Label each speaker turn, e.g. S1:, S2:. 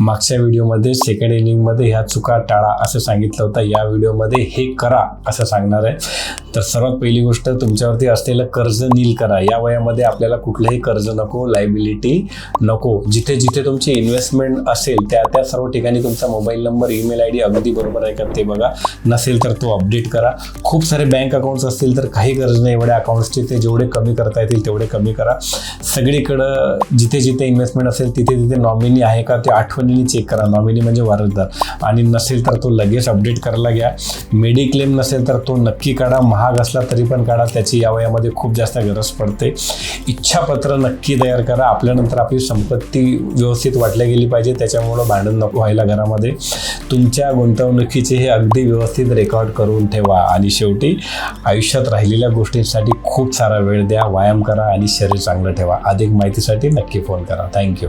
S1: मागच्या व्हिडिओमध्ये सेकंड इनिंगमध्ये ह्या चुका टाळा असं सांगितलं होतं. या व्हिडिओमध्ये हे करा असं सांगणार आहे. तर सर्वात पहिली गोष्ट तुमच्यावरती असलेलं कर्ज नील करा. या वयामध्ये आपल्याला कुठलंही कर्ज नको लायबिलिटी नको. जिथे जिथे तुमची इन्व्हेस्टमेंट असेल त्या त्या सर्व ठिकाणी तुमचा mobile number email I D अगदी बरोबर आहे का ते बघा. नसेल तर तो अपडेट करा. खूप सारे बँक अकाउंट्स असतील तर काही गरज नाही. एवढ्या अकाउंट्सचे ते जेवढे कमी करता येतील तेवढे कमी करा. सगळीकडं जिथे जिथे इन्व्हेस्टमेंट असेल तिथे तिथे नॉमिनी आहे का ते आठवणीने चेक करा. नॉमिनी म्हणजे वारसदार. आणि नसेल तर तो लगेच अपडेट करायला घ्या. मेडिक्लेम नसेल तर तो नक्की काढा. महाग असला तरी पण काढा. त्याची या वयामध्ये खूप जास्त गरज पडते. इच्छापत्र नक्की तयार करा. आपल्यानंतर आपली संपत्ती व्यवस्थित वाटल्या गेली पाहिजे. त्याच्यामुळं भांडण नको व्हायला घरामध्ये. तुमच्या गुंतवणुकीचे हे अगदी व्यवस्थित रेकॉर्ड करून ठेवा. आणि शेवटी आयुष्यात राहिलेल्या गोष्टींसाठी खूप सारा वेळ द्या. व्यायाम करा आणि शरीर चांगलं ठेवा. अधिक माहितीसाठी नक्की फोन करा. Thank you